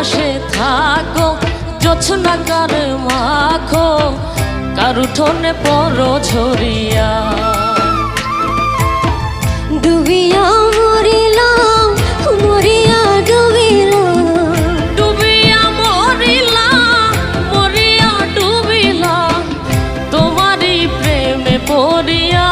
পাশে থাকো কার মাখো কার ঠোনে পরো ঝরিয়া। ডুবিয়া মরিলাম মরিয়া ডুবিলাম। ডুবিয়া মরিলাম মরিয়া ডুবিলাম তোমারই প্রেমে পড়িয়া।